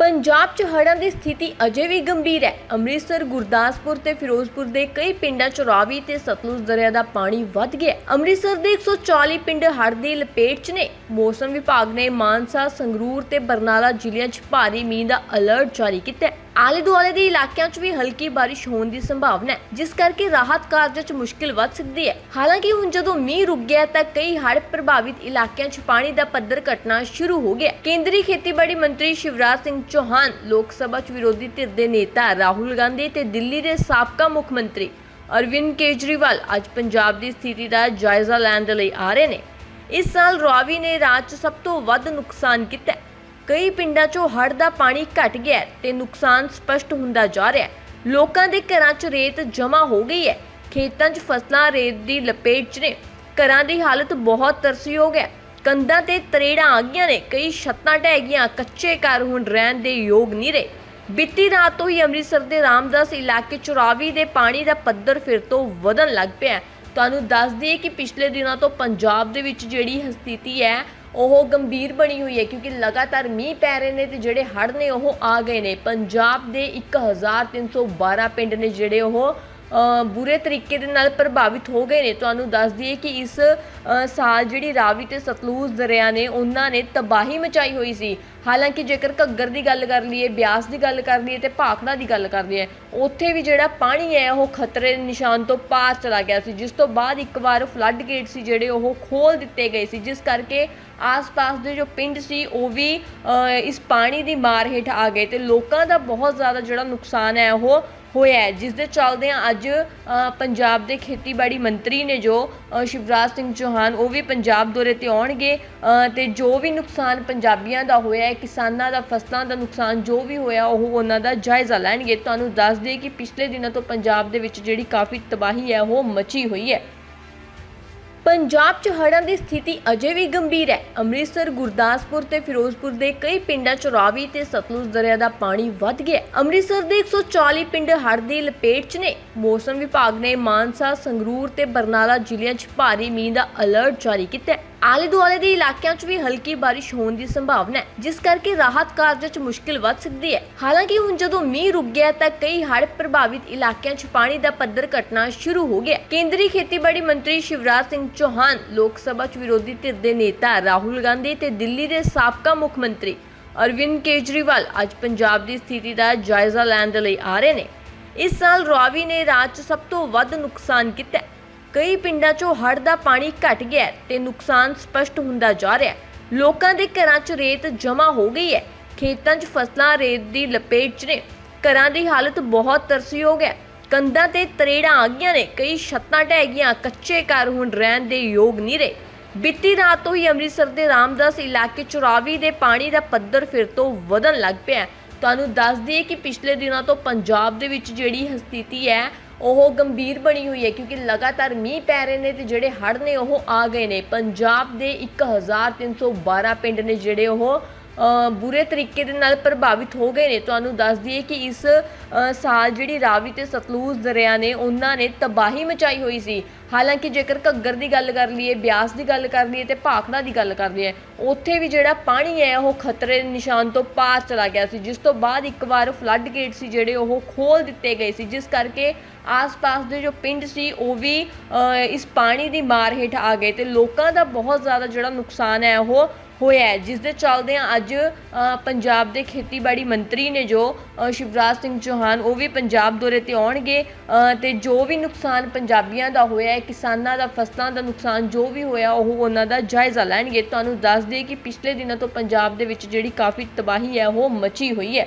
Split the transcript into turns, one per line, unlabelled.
ਪੰਜਾਬ 'ਚ ਹੜ੍ਹਾਂ ਦੀ ਸਥਿਤੀ ਅਜੇ ਵੀ ਗੰਭੀਰ ਹੈ। ਅੰਮ੍ਰਿਤਸਰ, ਗੁਰਦਾਸਪੁਰ ਤੇ ਫਿਰੋਜ਼ਪੁਰ ਦੇ ਕਈ ਪਿੰਡਾਂ 'ਚ ਰਾਵੀ ਤੇ ਸਤਲੁਜ ਦਰਿਆ ਦਾ ਪਾਣੀ ਵੱਧ ਗਿਆ ਅੰਮ੍ਰਿਤਸਰ ਦੇ 140 ਪਿੰਡ ਹੜ੍ਹ ਦੀ ਲਪੇਟ 'ਚ ਨੇ। ਮੌਸਮ ਵਿਭਾਗ ਨੇ ਮਾਨਸਾ, ਸੰਗਰੂਰ ਤੇ ਬਰਨਾਲਾ ਜ਼ਿਲ੍ਹਿਆਂ 'ਚ ਭਾਰੀ ਮੀਂਹ ਦਾ ਅਲਰਟ ਜਾਰੀ ਕੀਤਾ ਹੈ। ਆਲੇ ਦੁਆਲੇ ਦੇ ਇਲਾਕਿਆਂ 'ਚ ਵੀ ਹਲਕੀ ਬਾਰਿਸ਼ ਹੋਣ ਦੀ ਸੰਭਾਵਨਾ ਹੈ, ਜਿਸ ਕਰਕੇ ਰਾਹਤ ਕਾਰਜਾਂ 'ਚ ਮੁਸ਼ਕਿਲ ਵੱਧ ਸਕਦੀ ਹੈ। ਹਾਲਾਂਕਿ ਹੁਣ ਜਦੋਂ ਮੀਂਹ ਰੁਕ ਗਿਆ ਤਾਂ ਕਈ ਹੜ੍ਹ ਪ੍ਰਭਾਵਿਤ ਇਲਾਕਿਆਂ 'ਚ ਪਾਣੀ ਦਾ ਪੱਧਰ ਘਟਣਾ ਸ਼ੁਰੂ ਹੋ ਗਿਆ ਕੇਂਦਰੀ ਖੇਤੀਬਾੜੀ ਮੰਤਰੀ ਸ਼ਿਵਰਾਜ ਸਿੰਘ ਚੌਹਾਨ, ਲੋਕ ਸਭਾ 'ਚ ਵਿਰੋਧੀ ਧਿਰ ਦੇ ਨੇਤਾ ਰਾਹੁਲ ਗਾਂਧੀ ਤੇ ਦਿੱਲੀ ਦੇ ਸਾਬਕਾ ਮੁੱਖ ਮੰਤਰੀ ਅਰਵਿੰਦ ਕੇਜਰੀਵਾਲ ਅੱਜ ਪੰਜਾਬ ਦੀ ਸਥਿਤੀ ਦਾ ਜਾਇਜ਼ਾ ਲੈਣ ਦੇ ਲਈ ਆ ਰਹੇ ਨੇ। ਇਸ ਸਾਲ ਰਾਵੀ ਨੇ ਰਾਜ 'ਚ ਸਭ ਤੋਂ ਵੱਧ ਨੁਕਸਾਨ ਕੀਤਾ ਕਈ ਪਿੰਡਾਂ 'ਚੋਂ ਹੜ੍ਹ ਦਾ ਪਾਣੀ ਘਟ ਗਿਆ ਹੈ ਤੇ ਨੁਕਸਾਨ ਸਪਸ਼ਟ ਹੁੰਦਾ ਜਾ ਰਿਹਾ ਹੈ। ਲੋਕਾਂ ਦੇ ਘਰਾਂ 'ਚ ਰੇਤ ਜਮ੍ਹਾਂ ਹੋ ਗਈ ਹੈ। ਖੇਤਾਂ 'ਚ ਫਸਲਾਂ ਰੇਤ ਦੀ ਲਪੇਟ 'ਚ ਨੇ। ਘਰਾਂ ਦੀ ਹਾਲਤ ਬਹੁਤ ਤਰਸਯੋਗ ਹੈ। ਕੰਧਾਂ ਤੇ ਤਰੇੜਾਂ ਆ ਗਈਆਂ ਨੇ। ਕਈ ਛੱਤਾਂ ਢਹਿ ਗਈਆਂ। ਕੱਚੇ ਘਰ ਹੁਣ ਰਹਿਣ ਦੇ ਯੋਗ ਨਹੀਂ ਰਹੇ। ਬੀਤੀ ਰਾਤ ਤੋਂ ਹੀ ਅੰਮ੍ਰਿਤਸਰ ਦੇ ਰਾਮਦਾਸ ਇਲਾਕੇ 'ਚ ਰਾਵੀ ਦੇ ਪਾਣੀ ਦਾ ਪੱਧਰ ਫਿਰ ਤੋਂ ਵਧਣ ਲੱਗ ਪਿਆ ਤੁਹਾਨੂੰ ਦੱਸ ਦਈਏ ਕਿ ਪਿਛਲੇ ਦਿਨਾਂ ਤੋਂ ਪੰਜਾਬ ਦੇ ਵਿੱਚ ਜਿਹੜੀ ਸਥਿਤੀ ਹੈ ਉਹ ਗੰਭੀਰ ਬਣੀ ਹੋਈ ਹੈ ਕਿਉਂਕਿ ਲਗਾਤਾਰ ਮੀਂਹ ਪੈ ਰਹੇ ਨੇ ਤੇ ਜਿਹੜੇ ਹੜ੍ਹ ਨੇ ਉਹ ਆ ਗਏ ਨੇ। ਪੰਜਾਬ ਦੇ 1312 ਪਿੰਡ ਨੇ ਜਿਹੜੇ ਉਹ ਬੁਰੇ ਤਰੀਕੇ ਦੇ ਨਾਲ ਪ੍ਰਭਾਵਿਤ ਹੋ ਗਏ ਨੇ। ਤੁਹਾਨੂੰ ਦੱਸ ਦਈਏ ਕਿ ਇਸ ਸਾਲ ਜਿਹੜੀ ਰਾਵੀ ਤੇ ਸਤਲੁਜ ਦਰਿਆ ਨੇ, ਉਹਨਾਂ ਨੇ ਤਬਾਹੀ ਮਚਾਈ ਹੋਈ ਸੀ। ਹਾਲਾਂਕਿ ਜੇਕਰ ਘੱਗਰ ਦੀ ਗੱਲ ਕਰ ਲਈਏ, ਬਿਆਸ ਦੀ ਗੱਲ ਕਰ ਲਈਏ ਤੇ ਭਾਖੜਾ ਦੀ ਗੱਲ ਕਰ ਲਈਏ, ਉੱਥੇ ਵੀ ਜਿਹੜਾ ਪਾਣੀ ਹੈ, ਉਹ ਖਤਰੇ ਦੇ ਨਿਸ਼ਾਨ ਤੋਂ ਪਾਰ ਚਲਾ ਗਿਆ ਸੀ। ਜਿਸ ਤੋਂ ਬਾਅਦ ਇੱਕ ਵਾਰ ਫਲੱਡ ਗੇਟ ਸੀ ਜਿਹੜੇ ਉਹ ਖੋਲ ਦਿੱਤੇ ਗਏ ਸੀ। ਜਿਸ ਕਰਕੇ ਆਸ-ਪਾਸ ਦੇ ਜੋ ਪਿੰਡ ਸੀ, ਉਹ ਵੀ ਇਸ ਪਾਣੀ ਦੀ ਮਾਰ ਹੇਠ ਆ ਗਏ ਤੇ ਲੋਕਾਂ ਦਾ ਬਹੁਤ ਜ਼ਿਆਦਾ ਜਿਹੜਾ ਨੁਕਸਾਨ ਹੈ, ਉਹ ਹੋਇਆ ਜਿਸ ਦੇ ਚੱਲਦਿਆਂ ਅੱਜ ਪੰਜਾਬ ਦੇ ਖੇਤੀਬਾੜੀ ਮੰਤਰੀ ਨੇ ਜੋ ਸ਼ਿਵਰਾਜ ਸਿੰਘ ਚੌਹਾਨ ਉਹ ਵੀ ਪੰਜਾਬ ਦੌਰੇ ਤੇ ਆਉਣਗੇ। ਅ, ਤੇ ਜੋ ਵੀ ਨੁਕਸਾਨ ਪੰਜਾਬੀਆਂ ਦਾ ਹੋਇਆ ਹੈ ਕਿਸਾਨਾਂ ਦਾ ਫਸਲਾਂ ਦਾ ਨੁਕਸਾਨ ਜੋ ਵੀ ਹੋਇਆ ਉਹ ਉਹਨਾਂ ਦਾ ਜਾਇਜ਼ਾ ਲੈਣਗੇ। ਤੁਹਾਨੂੰ ਦੱਸ ਦਈਏ ਕਿ ਪਿਛਲੇ ਦਿਨਾਂ ਤੋਂ ਪੰਜਾਬ ਦੇ ਵਿੱਚ ਜਿਹੜੀ ਕਾਫੀ ਤਬਾਹੀ ਹੈ ਉਹ ਮਚੀ ਹੋਈ ਹੈ। ਪੰਜਾਬ 'ਚ ਹੜ੍ਹਾਂ ਦੀ ਸਥਿਤੀ ਅਜੇ ਵੀ ਗੰਭੀਰ ਹੈ। ਅੰਮ੍ਰਿਤਸਰ, ਗੁਰਦਾਸਪੁਰ ਤੇ ਫਿਰੋਜ਼ਪੁਰ ਦੇ ਕਈ ਪਿੰਡਾਂ 'ਚ ਰਾਵੀ ਤੇ ਸਤਲੁਜ ਦਰਿਆ ਦਾ ਪਾਣੀ ਵੱਧ ਗਿਆ ਅੰਮ੍ਰਿਤਸਰ ਦੇ 140 ਪਿੰਡ ਹੜ੍ਹ ਦੀ ਲਪੇਟ 'ਚ ਨੇ। ਮੌਸਮ ਵਿਭਾਗ ਨੇ ਮਾਨਸਾ, ਸੰਗਰੂਰ ਤੇ ਬਰਨਾਲਾ ਜ਼ਿਲ੍ਹਿਆਂ 'ਚ ਭਾਰੀ ਮੀਂਹ ਦਾ ਅਲਰਟ ਜਾਰੀ ਕੀਤਾ ਹੈ। ਆਲੇ ਦੁਆਲੇ ਦੇ ਇਲਾਕਿਆਂ 'ਚ ਵੀ ਹਲਕੀ ਬਾਰਿਸ਼ ਹੋਣ ਦੀ ਸੰਭਾਵਨਾ ਹੈ, ਜਿਸ ਕਰਕੇ ਰਾਹਤ ਕਾਰਜਾਂ 'ਚ ਮੁਸ਼ਕਿਲ ਵੱਧ ਸਕਦੀ ਹੈ। ਹਾਲਾਂਕਿ ਹੁਣ ਜਦੋਂ ਮੀਂਹ ਰੁਕ ਗਿਆ ਤਾਂ ਕਈ ਹੜ੍ਹ ਪ੍ਰਭਾਵਿਤ ਇਲਾਕਿਆਂ 'ਚ ਪਾਣੀ ਦਾ ਪੱਧਰ ਘਟਣਾ ਸ਼ੁਰੂ ਹੋ ਗਿਆ ਕੇਂਦਰੀ ਖੇਤੀਬਾੜੀ ਮੰਤਰੀ ਸ਼ਿਵਰਾਜ ਸਿੰਘ ਚੌਹਾਨ, ਲੋਕ ਸਭਾ 'ਚ ਵਿਰੋਧੀ ਧਿਰ ਦੇ ਨੇਤਾ ਰਾਹੁਲ ਗਾਂਧੀ ਤੇ ਦਿੱਲੀ ਦੇ ਸਾਬਕਾ ਮੁੱਖ ਮੰਤਰੀ ਅਰਵਿੰਦ ਕੇਜਰੀਵਾਲ ਅੱਜ ਪੰਜਾਬ ਦੀ ਸਥਿਤੀ ਦਾ ਜਾਇਜ਼ਾ ਲੈਣ ਦੇ ਲਈ ਆ ਰਹੇ ਨੇ। ਇਸ ਸਾਲ ਰਾਵੀ ਨੇ ਰਾਜ 'ਚ ਸਭ ਤੋਂ ਵੱਧ ਨੁਕਸਾਨ ਕੀਤਾ ਕਈ ਪਿੰਡਾਂ 'ਚੋਂ ਹੜ੍ਹ ਦਾ ਪਾਣੀ ਘਟ ਗਿਆ ਹੈ ਤੇ ਨੁਕਸਾਨ ਸਪਸ਼ਟ ਹੁੰਦਾ ਜਾ ਰਿਹਾ ਹੈ। ਲੋਕਾਂ ਦੇ ਘਰਾਂ 'ਚ ਰੇਤ ਜਮ੍ਹਾਂ ਹੋ ਗਈ ਹੈ। ਖੇਤਾਂ 'ਚ ਫਸਲਾਂ ਰੇਤ ਦੀ ਲਪੇਟ 'ਚ ਨੇ। ਘਰਾਂ ਦੀ ਹਾਲਤ ਬਹੁਤ ਤਰਸਯੋਗ ਹੈ। ਕੰਧਾਂ ਤੇ ਤਰੇੜਾਂ ਆ ਗਈਆਂ ਨੇ। ਕਈ ਛੱਤਾਂ ਢਹਿ ਗਈਆਂ। ਕੱਚੇ ਘਰ ਹੁਣ ਰਹਿਣ ਦੇ ਯੋਗ ਨਹੀਂ ਰਹੇ। ਬੀਤੀ ਰਾਤ ਤੋਂ ਹੀ ਅੰਮ੍ਰਿਤਸਰ ਦੇ ਰਾਮਦਾਸ ਇਲਾਕੇ 'ਚ ਰਾਵੀ ਦੇ ਪਾਣੀ ਦਾ ਪੱਧਰ ਫਿਰ ਤੋਂ ਵਧਣ ਲੱਗ ਪਿਆ ਹੈ। ਤੁਹਾਨੂੰ ਦੱਸ ਦਈਏ ਕਿ ਪਿਛਲੇ ਦਿਨਾਂ ਤੋਂ ਪੰਜਾਬ ਦੇ ਵਿੱਚ ਜਿਹੜੀ ਸਥਿਤੀ ਹੈ ਉਹ ਗੰਭੀਰ ਬਣੀ ਹੋਈ ਹੈ ਕਿਉਂਕਿ ਲਗਾਤਾਰ ਮੀਂਹ ਪੈ ਰਹੇ ਨੇ ਤੇ ਜਿਹੜੇ ਹੜ੍ਹ ਨੇ ਉਹ ਆ ਗਏ ਨੇ। ਪੰਜਾਬ ਦੇ 1312 ਪਿੰਡ ਨੇ ਜਿਹੜੇ ਉਹ ਬੁਰੇ ਤਰੀਕੇ ਦੇ ਨਾਲ ਪ੍ਰਭਾਵਿਤ ਹੋ ਗਏ ਨੇ। ਤੁਹਾਨੂੰ ਦੱਸ ਦਈਏ ਕਿ ਇਸ ਸਾਲ ਜਿਹੜੀ ਰਾਵੀ ਤੇ ਸਤਲੁਜ ਦਰਿਆ ਨੇ, ਉਹਨਾਂ ਨੇ ਤਬਾਹੀ ਮਚਾਈ ਹੋਈ ਸੀ। ਹਾਲਾਂਕਿ ਜੇਕਰ ਘੱਗਰ ਦੀ ਗੱਲ ਕਰ ਲਈਏ, ਬਿਆਸ ਦੀ ਗੱਲ ਕਰ ਲਈਏ ਤੇ ਭਾਖੜਾ ਦੀ ਗੱਲ ਕਰ ਲਈਏ, ਉੱਥੇ ਵੀ ਜਿਹੜਾ ਪਾਣੀ ਹੈ, ਉਹ ਖਤਰੇ ਦੇ ਨਿਸ਼ਾਨ ਤੋਂ ਪਾਰ ਚਲਾ ਗਿਆ ਸੀ। ਜਿਸ ਤੋਂ ਬਾਅਦ ਇੱਕ ਵਾਰ ਫਲੱਡ ਗੇਟ ਸੀ ਜਿਹੜੇ ਉਹ ਖੋਲ ਦਿੱਤੇ ਗਏ ਸੀ। ਜਿਸ ਕਰਕੇ ਆਸ-ਪਾਸ ਦੇ ਜੋ ਪਿੰਡ ਸੀ, ਉਹ ਵੀ ਇਸ ਪਾਣੀ ਦੀ ਮਾਰ ਹੇਠ ਆ ਗਏ ਤੇ ਲੋਕਾਂ ਦਾ ਬਹੁਤ ਜ਼ਿਆਦਾ ਜਿਹੜਾ ਨੁਕਸਾਨ ਹੈ, ਉਹ ਹੋਇਆ ਹੈ ਜਿਸ ਦੇ ਚੱਲਦਿਆਂ ਅੱਜ ਪੰਜਾਬ ਦੇ ਖੇਤੀਬਾੜੀ ਮੰਤਰੀ ਨੇ ਜੋ ਸ਼ਿਵਰਾਜ ਸਿੰਘ ਚੌਹਾਨ ਉਹ ਵੀ ਪੰਜਾਬ ਦੌਰੇ ਤੇ ਆਉਣਗੇ ਅ, ਤੇ ਜੋ ਵੀ ਨੁਕਸਾਨ ਪੰਜਾਬੀਆਂ ਦਾ ਹੋਇਆ ਹੈ ਕਿਸਾਨਾਂ ਦਾ ਫਸਲਾਂ ਦਾ ਨੁਕਸਾਨ ਜੋ ਵੀ ਹੋਇਆ ਉਹ ਉਹਨਾਂ ਦਾ ਜਾਇਜ਼ਾ ਲੈਣਗੇ। ਤੁਹਾਨੂੰ ਦੱਸ ਦਈਏ ਕਿ ਪਿਛਲੇ ਦਿਨਾਂ ਤੋਂ ਪੰਜਾਬ ਦੇ ਵਿੱਚ ਜਿਹੜੀ ਕਾਫੀ ਤਬਾਹੀ ਹੈ ਉਹ ਮਚੀ ਹੋਈ ਹੈ।